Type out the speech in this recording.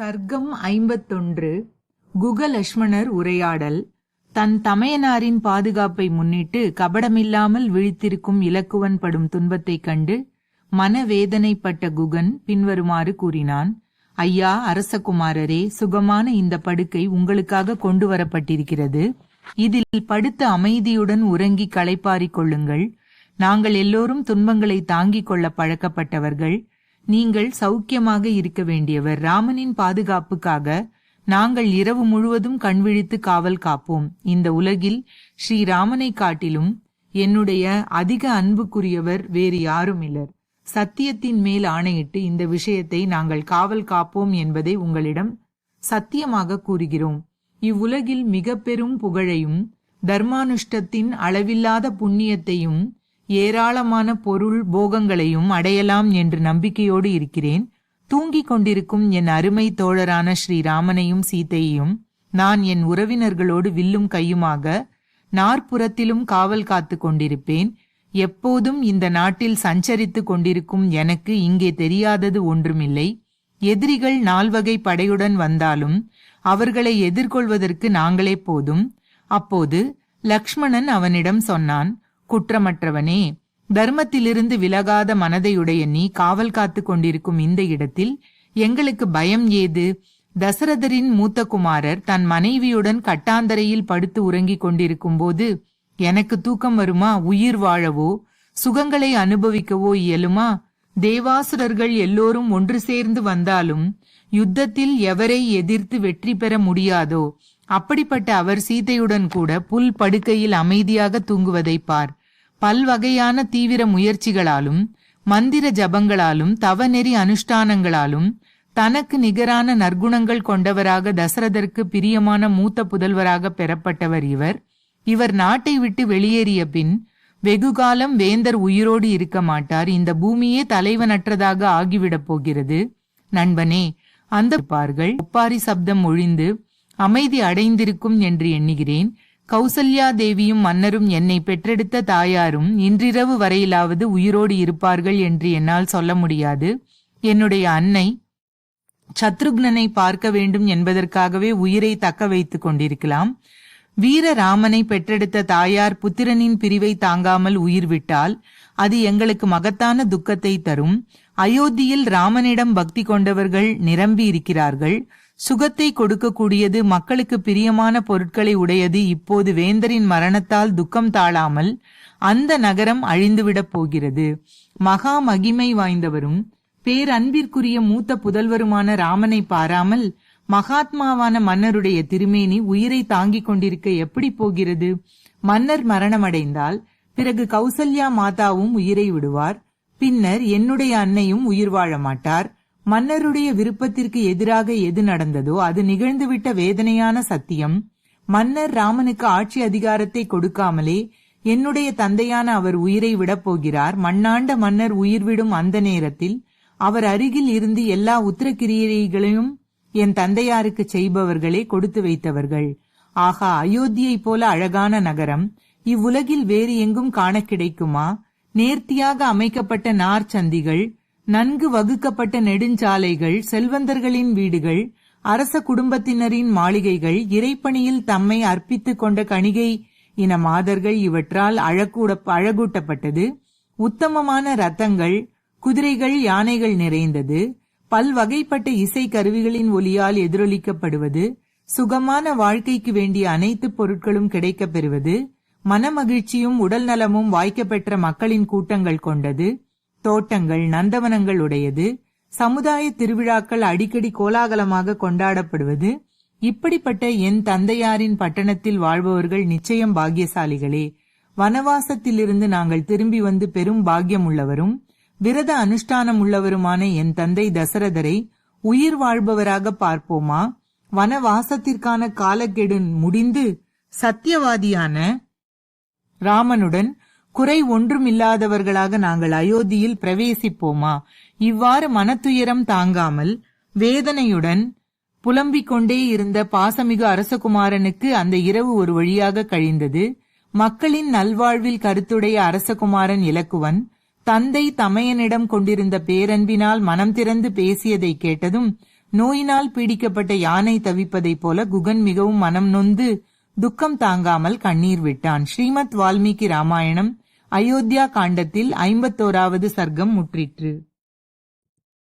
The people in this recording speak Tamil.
சர்க்கம் ஐம்பத்தொன்று குகலக்ஷ்மணர் உரையாடல். தன் தமையனாரின் பாதுகாப்பை முன்னிட்டு கபடமில்லாமல் விழித்திருக்கும் இலக்குவன் படும் துன்பத்தைக் கண்டு மனவேதனைப்பட்ட குகன் பின்வருமாறு கூறினான் ஐயா அரசகுமாரரே சுகமான இந்த படுக்கை உங்களுக்காக கொண்டு வரப்பட்டிருக்கிறது இதில் படுத்த அமைதியுடன் உறங்கி களைப்பாரிக் கொள்ளுங்கள். நாங்கள் எல்லோரும் துன்பங்களை தாங்கிக் கொள்ள பழக்கப்பட்டவர்கள். நீங்கள் சௌக்கியமாக இருக்க வேண்டியவர். ராமனின் பாதுகாப்புக்காக நாங்கள் இரவு முழுவதும் கண்விழித்து காவல் காப்போம். இந்த உலகில் ஸ்ரீராமனை காட்டிலும் என்னுடைய அதிக அன்புக்குரியவர் வேறு யாரும் இல்லர் சத்தியத்தின் மேல் ஆணையிட்டு இந்த விஷயத்தை நாங்கள் காவல் காப்போம் என்பதை உங்களிடம் சத்தியமாக கூறுகிறோம். இவ்வுலகில் மிக பெரும் புகழையும் தர்மானுஷ்டத்தின் அளவில்லாத புண்ணியத்தையும் ஏராளமான பொருள் போகங்களையும் அடையலாம் என்று நம்பிக்கையோடு இருக்கிறேன். தூங்கிக் கொண்டிருக்கும் என் அருமை தோழரான ஸ்ரீராமனையும் சீதையையும் நான் என் உறவினர்களோடு வில்லும் கையுமாக நாற்புறத்திலும் காவல் காத்து கொண்டிருப்பேன். எப்போதும் இந்த நாட்டில் சஞ்சரித்துக் கொண்டிருக்கும் எனக்கு இங்கே தெரியாதது ஒன்றுமில்லை. எதிரிகள் நால்வகை படையுடன் வந்தாலும் அவர்களை எதிர்கொள்வதற்கு நாங்களே போதும். அப்போது லக்ஷ்மணன் அவனிடம் சொன்னான் குற்றமற்றவனே தர்மத்திலிருந்து விலகாத மனதையுடைய நீ காவல் காத்து கொண்டிருக்கும் இந்த இடத்தில் எங்களுக்கு பயம் ஏது? தசரதரின் மூத்த குமாரர் தன் மனைவியுடன் கட்டாந்தரையில் படுத்து உறங்கிக் கொண்டிருக்கும் போது எனக்கு தூக்கம் வருமா? உயிர் வாழவோ? சுகங்களை அனுபவிக்கவோ இயலுமா? தேவாசுரர்கள் எல்லோரும் ஒன்று சேர்ந்து வந்தாலும் யுத்தத்தில் எவரை எதிர்த்து வெற்றி பெற முடியாதோ? அப்படிப்பட்ட அவர் சீதையுடன் கூட புல் படுக்கையில் அமைதியாக தூங்குவதை பார். பல்வகையான தீவிர முயற்சிகளாலும் மந்திர ஜபங்களாலும் தவநெறி அனுஷ்டானங்களாலும் தனக்கு நிகரான நற்குணங்கள் கொண்டவராக தசரதற்கு பிரியமான மூத்த புதல்வராக பெறப்பட்டவர் இவர். இவர் நாட்டை விட்டு வெளியேறிய பின் வெகுகாலம் வேந்தர் உயிரோடு இருக்க மாட்டார். இந்த பூமியே தலைவனற்றதாக ஆகிவிடப் போகிறது. நண்பனே அந்த பார்கள் ஒப்பாரி சப்தம் ஒழிந்து அமைதி அடைந்திருக்கும் என்று எண்ணுகிறேன். கௌசல்யா தேவியும் மன்னரும் என்னை பெற்றெடுத்த தாயாரும் இன்றிரவு வரையிலாவது உயிரோடு இருப்பார்கள் என்று என்னால் சொல்ல முடியாது. என்னுடைய அன்னை சத்ருக்னனை பார்க்க வேண்டும் என்பதற்காகவே உயிரை தக்க வைத்துக் கொண்டிருக்கலாம். வீர ராமனை பெற்றெடுத்த தாயார் புத்திரனின் பிரிவை தாங்காமல் உயிர் விட்டால் அது எங்களுக்கு மகத்தான துக்கத்தை தரும். அயோத்தியில் ராமனிடம் பக்தி கொண்டவர்கள் நிரம்பி இருக்கிறார்கள். சுகத்தை கொடுக்கக்கூடியது மக்களுக்கு பிரியமான பொருட்களை உடையது. இப்போது வேந்தரின் மரணத்தால் துக்கம் தாழாமல் அந்த நகரம் அழிந்துவிடப் போகிறது. மகா மகிமை வாய்ந்தவரும் பேரன்பிற்குரிய மூத்த புதல்வருமான ராமனை பாராமல் மகாத்மாவான மன்னருடைய திருமேனி உயிரை தாங்கிக் கொண்டிருக்க எப்படி போகிறது? மன்னர் மரணமடைந்தால் பிறகு கௌசல்யா மாதாவும் உயிரை விடுவார். பின்னர் என்னுடைய அன்னையும் உயிர் வாழ மாட்டார். மன்னருடைய விருப்பத்திற்கு எதிராக எது நடந்ததோ அது நிகழ்ந்துவிட்ட வேதனையான சத்தியம். மன்னர் ராமனுக்கு ஆட்சி அதிகாரத்தை கொடுக்காமலே என்னுடைய தந்தையான அவர் உயிரை விடப் போகிறார். மண்ணாண்ட மன்னர் உயிர் விடும் அந்த நேரத்தில் அவர் அருகில் இருந்து எல்லா உத்தரக்கிரியைகளையும் என் தந்தையாருக்கு செய்பவர்களே கொடுத்து வைத்தவர்கள். ஆகா அயோத்தியை போல அழகான நகரம். இவ்வுலகில் வேறு எங்கும் காண கிடைக்குமா? நேர்த்தியாக அமைக்கப்பட்ட நார் சந்திகள் நன்கு வகுக்கப்பட்ட நெடுஞ்சாலைகள் செல்வந்தர்களின் வீடுகள் அரச குடும்பத்தினரின் மாளிகைகள் இறைப்பணியில் தம்மை அர்ப்பித்துக் கொண்ட கணிகை இன மாதர்கள் இவற்றால் அழகூட அழகூட்டப்பட்டது. உத்தமமான ரத்தங்கள் குதிரைகள் யானைகள் நிறைந்தது. பல்வகைப்பட்ட இசை கருவிகளின் ஒலியால் எதிரொலிக்கப்படுவது. சுகமான வாழ்க்கைக்கு வேண்டிய அனைத்து பொருட்களும் கிடைக்கப் பெறுவது மனமகிழ்ச்சியும் உடல் நலமும் வாய்க்கப்பெற்ற மக்களின் கூட்டங்கள் கொண்டது. தோட்டங்கள் நந்தவனங்கள் உடையது. சமுதாய திருவிழாக்கள் அடிக்கடி கோலாகலமாக கொண்டாடப்படுவது. இப்படிப்பட்ட என் தந்தையாரின் பட்டணத்தில் வாழ்பவர்கள் நிச்சயம் பாக்கியசாலிகளே. வனவாசத்திலிருந்து நாங்கள் திரும்பி வந்து பெரும் பாக்கியம் உள்ளவரும் விரத அனுஷ்டானம் உள்ளவருமான என் தந்தை தசரதரை உயிர் வாழ்பவராக பார்ப்போமா? வனவாசத்திற்கான காலக்கெடு முடிந்து சத்தியவாதியான ராமனுடன் குறை ஒன்றுமில்லாதவர்களாக நாங்கள் அயோத்தியில் பிரவேசிப்போமா? இவ்வாறு மனத்துயரம் தாங்காமல் வேதனையுடன் புலம்பிக் கொண்டே இருந்த பாசமிகு அரசகுமாரனுக்கு அந்த இரவு ஒரு வழியாக கழிந்தது. மக்களின் நல்வாழ்வில் கருத்துடைய அரசகுமாரன் இலக்குவன் தந்தை தமையனிடம் கொண்டிருந்த பேரன்பினால் மனம் திறந்து பேசியதை கேட்டதும் நோயினால் பீடிக்கப்பட்ட யானை தவிப்பதைப் போல குகன் மிகவும் மனம் நொந்து துக்கம் தாங்காமல் கண்ணீர் விட்டான். ஸ்ரீமத் வால்மீகி ராமாயணம் அயோத்தியா காண்டத்தில் ஐம்பத்தோராவது சர்க்கம் முற்றிற்று.